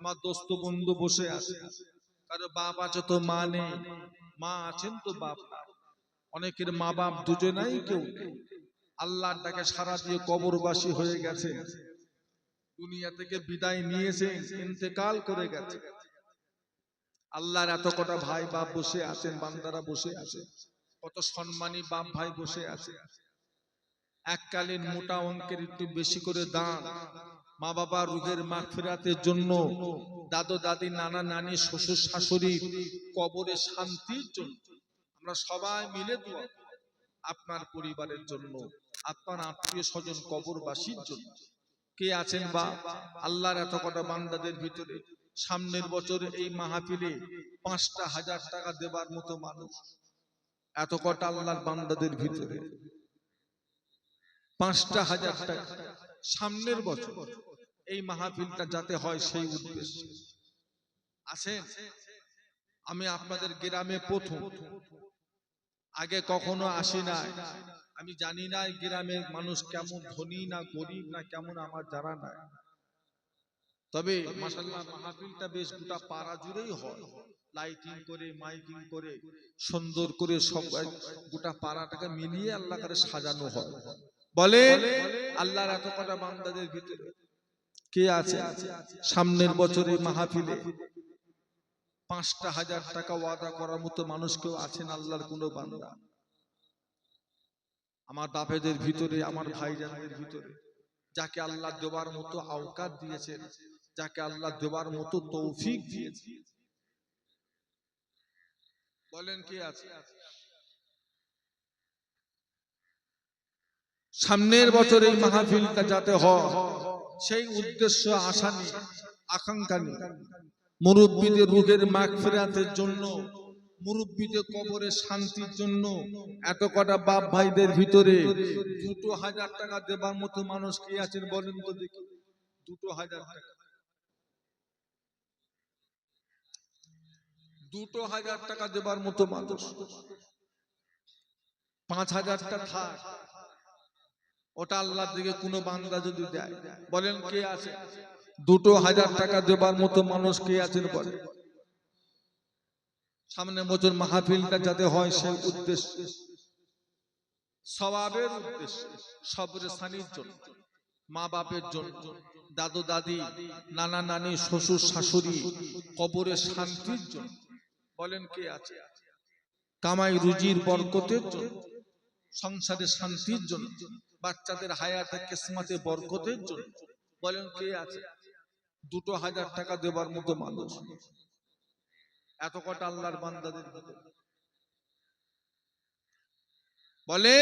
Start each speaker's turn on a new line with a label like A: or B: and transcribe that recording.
A: আমার দোস্ত বন্ধু বসে আছে। কারও বাপ আছে তো মা নেই। মা আছেন তো বাপ অনেকের মা বাপ দুজনাই কেউ নেই। আল্লাহর ডাকে সারা দিয়ে কবরবাসী হয়ে গেছে। দুনিয়া থেকে বিদায় নিয়েছে, ইন্তেকাল করে গেছে। আল্লাহর এত কটা ভাই বাপ বসে আছেন, বান্দারা বসে আছে। কত সম্মানী বাপ ভাই বসে আছে। এককালীন মোটা অঙ্কের একটু বেশি করে দান মা বাবা রুগের মাখ ফেরাতের জন্য দাদু, দাদি, নানা, নানি, শ্বশুর, শাশুড়ি কবরে শান্তির জন্য। আমরা সবাই মিলে দোয়া আপনার পরিবারের জন্য, আপনার আত্মীয় স্বজন কবরবাসীর জন্য। কে আছেন বা? আল্লাহর এত কটা বান্দাদের ভিতরে সামনের বছর এই মাহফিলে পাঁচটা হাজার টাকা দেবার মতো মানুষ। এত কটা আল্লাহর বান্দাদের ভিতরে। পাঁচটা হাজার টাকা। সামনের বছর এই মাহফিলটা যাতে হয় সেই উদ্দেশ্যে। আছেন আমি আপনাদের গ্রামে প্রথম। আগে কখনো আসি নাই। আমি জানি না গ্রামের মানুষ কেমন ধনী না গরিব না কেমন, আমার জানা নাই। তবে মাসাল্লাহ মাহফিলটা বেশ গোটা পাড়া জুড়েই হয়। লাইটিং করে, মাইকিং করে, সুন্দর করে সব গোটা পাড়াটাকে মিলিয়ে আল্লাহ করে সাজানো হয়। বলে আল্লাহর এত কটা বান্দাদের ভিতরে কে আছে? সামনের বছরে মাহফিলে পাঁচটা হাজার টাকা ওয়াদা করার মতো মানুষ কেউ আছেন আল্লাহর কোনো বান্দা? আমার বাপেদের ভিতরে, আমার ভাই ভাইজানদের ভিতরে, যাকে আল্লাহ দেবার মতো আওকাত দিয়েছেন, যাকে আল্লাহ দেবার মতো তৌফিক দিয়েছে বলেন কে আছে? সামনের বছর এই মাহফিলটা যাতে হয়। সেই উদ্দেশ্য আশা নিয়ে আকাঙ্ক্ষা নিয়ে মুরব্বীদের রুগের মাগ ফেরাতের জন্য, মুরব্বীদের কবরের শান্তির জন্য এত কটা বাপ ভাইদের ভিতরে দুটো হাজার টাকা দেবার মতো মানুষ কি আছেন বলেন তো দেখি। দুটো হাজার টাকা। দুটো হাজার টাকা দেবার মতো মানুষ। পাঁচ হাজারটা থাক। ওটা আল্লাহর দিকে কোনো বান্দা যদি দেয়, বলেন কে আছে? দুটো হাজার টাকা দেবার মতো মানুষ কে আছেন বলে সামনে বছর মাহফিলটা যাতে হয় সেই উদ্দেশ্য। সবাবের উদ্দেশ্য, সবরে সানির জন্য মা বাপের জন্য দাদু দাদি নানা নানি, শ্বশুর, শাশুড়ি, কবরে শান্তির জন্য, বলেন কে আছে? কামাই রুজির বরকতের জন্য, সংসারে শান্তির জন্য বাচ্চাদের হায়াতে কিসমতে বরকতের জন্য। বলেন, কে আছে? দুটো হাজার টাকা দেবার মতো মানুষ। এত কটা আল্লাহর বান্দাদের বলে